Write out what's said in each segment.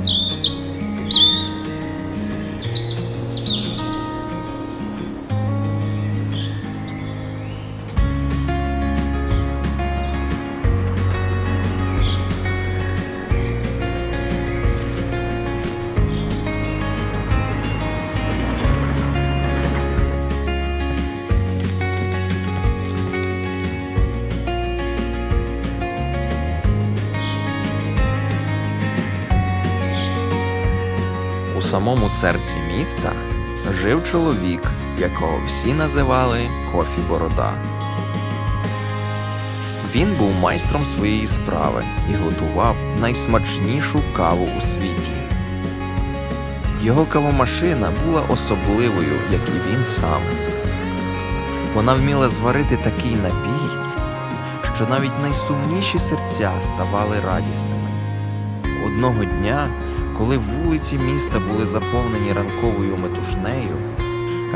У самому серці міста жив чоловік, якого всі називали Кофі Борода. Він був майстром своєї справи і готував найсмачнішу каву у світі. Його кавомашина була особливою, як і він сам. Вона вміла зварити такий напій, що навіть найсумніші серця ставали радісними. Одного дня, коли вулиці міста були заповнені ранковою метушнею,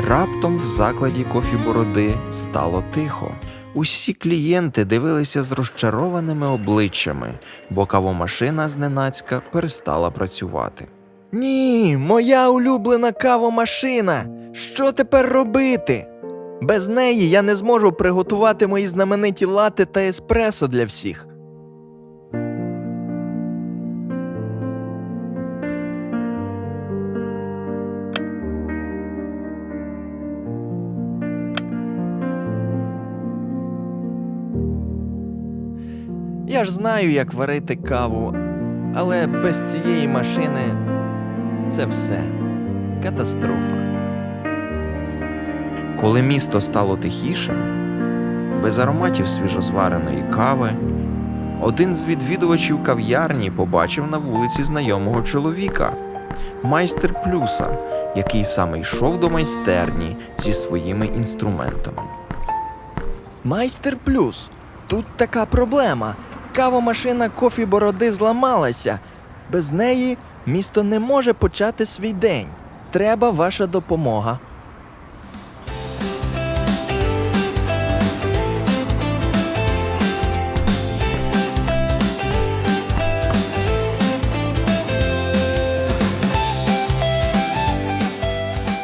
раптом в закладі кофі бороди стало тихо. Усі клієнти дивилися з розчарованими обличчями, бо кавомашина зненацька перестала працювати. Ні, моя улюблена кавомашина. Що тепер робити? Без неї я не зможу приготувати мої знамениті лати та еспресо для всіх. Я ж знаю, як варити каву, але без цієї машини це все катастрофа. Коли місто стало тихішим, без ароматів свіжозвареної кави, один з відвідувачів кав'ярні побачив на вулиці знайомого чоловіка, майстер плюса, який саме йшов до майстерні зі своїми інструментами. Майстер плюс. Тут така проблема. Кавомашина кофі бороди зламалася. Без неї місто не може почати свій день. Треба ваша допомога.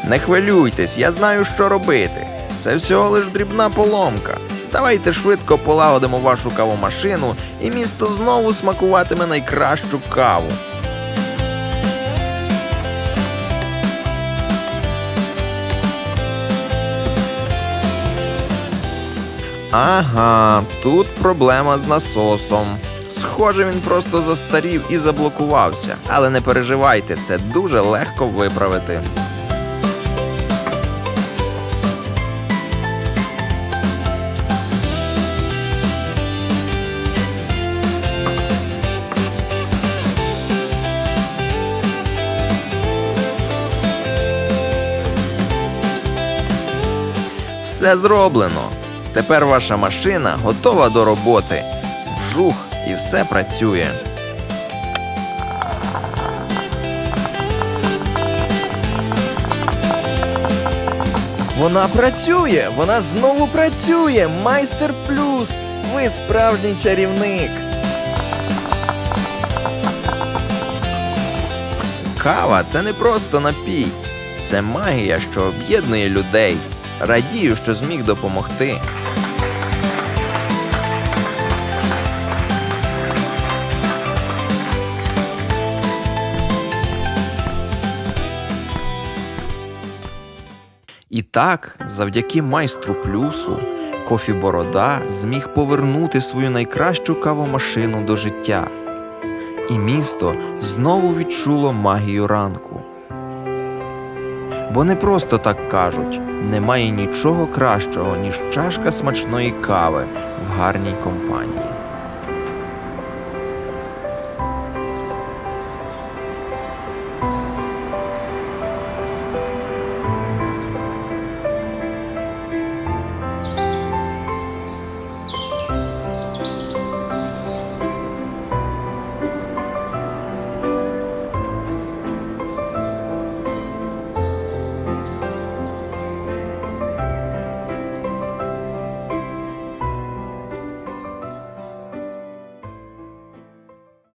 Не хвилюйтесь, я знаю, що робити. Це всього лиш дрібна поломка. Давайте швидко полагодимо вашу кавомашину, і місто знову смакуватиме найкращу каву. Ага, тут проблема з насосом. Схоже, він просто застарів і заблокувався. Але не переживайте, це дуже легко виправити. Все зроблено. Тепер ваша машина готова до роботи. Вжух і все працює. Вона працює! Вона знову працює! Майстер плюс! Ви справжній чарівник! Кава це не просто напій, це магія, що об'єднує людей. Радію, що зміг допомогти. І так, завдяки майстру плюсу, Кофі Борода зміг повернути свою найкращу кавомашину до життя. І місто знову відчуло магію ранку. Бо не просто так кажуть, немає нічого кращого, ніж чашка смачної кави в гарній компанії.